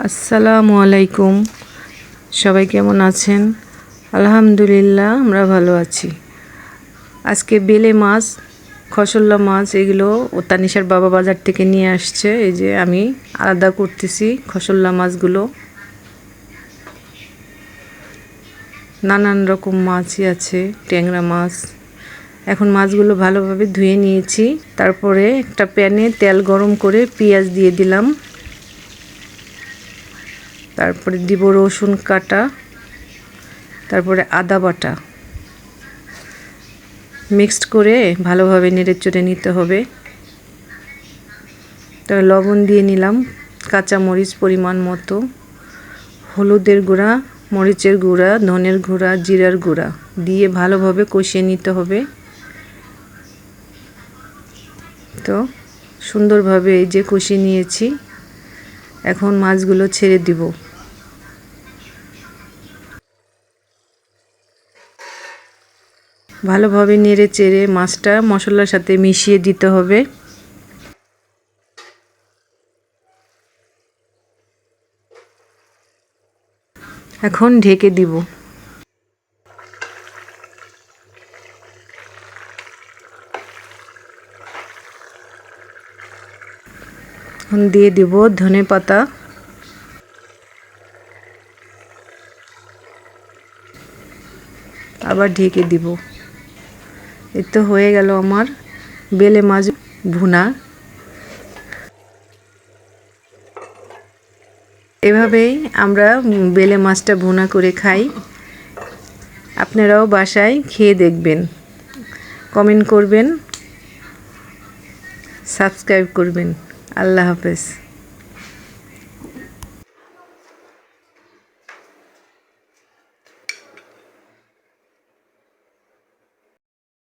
আসসালামু আলাইকুম। সবাই কেমন আছেন? আলহামদুলিল্লাহ, আমরা ভালো আছি। আজকে বেলে মাছ, খসল্লা মাছ, এগুলো ও তানিশার বাবা বাজার থেকে নিয়ে আসছে। এই যে আমি আলাদা করতেছি খসল্লা মাছগুলো। নানান রকম মাছই আছে, ট্যাংরা মাছ। এখন মাছগুলো ভালোভাবে ধুয়ে নিয়েছি। তারপরে একটা প্যানে তেল গরম করে পেঁয়াজ দিয়ে দিলাম। তারপরে দিব রসুন কাটা, তারপরে আদা বাটা। মিক্সড করে ভালোভাবে নেড়ে চড়ে নিতে হবে। তবে লবণ দিয়ে নিলাম কাঁচা মরিচ পরিমাণ মতো, হলুদের গুঁড়া, মরিচের গুঁড়া, ধনের গুঁড়া, জিরার গুঁড়া দিয়ে ভালোভাবে কষিয়ে নিতে হবে। তো সুন্দরভাবে এই যে কষিয়ে নিয়েছি এখন মাছগুলো ছেড়ে দিব। ভালোভাবে নেড়ে চেড়ে মাছটা মশলার সাথে মিশিয়ে দিতে হবে। এখন ঢেকে দিব। এখন দিয়ে দিব ধনে পাতা। আবার ঢেকে দিব। এই তো হয়ে গেল আমার বেলে মাছ ভুনা। এভাবেই আমরা বেলে মাছটা ভুনা করে খাই। আপনারাও বাসায় খেয়ে দেখবেন। কমেন্ট করবেন, সাবস্ক্রাইব করবেন। আল্লাহ হাফেজ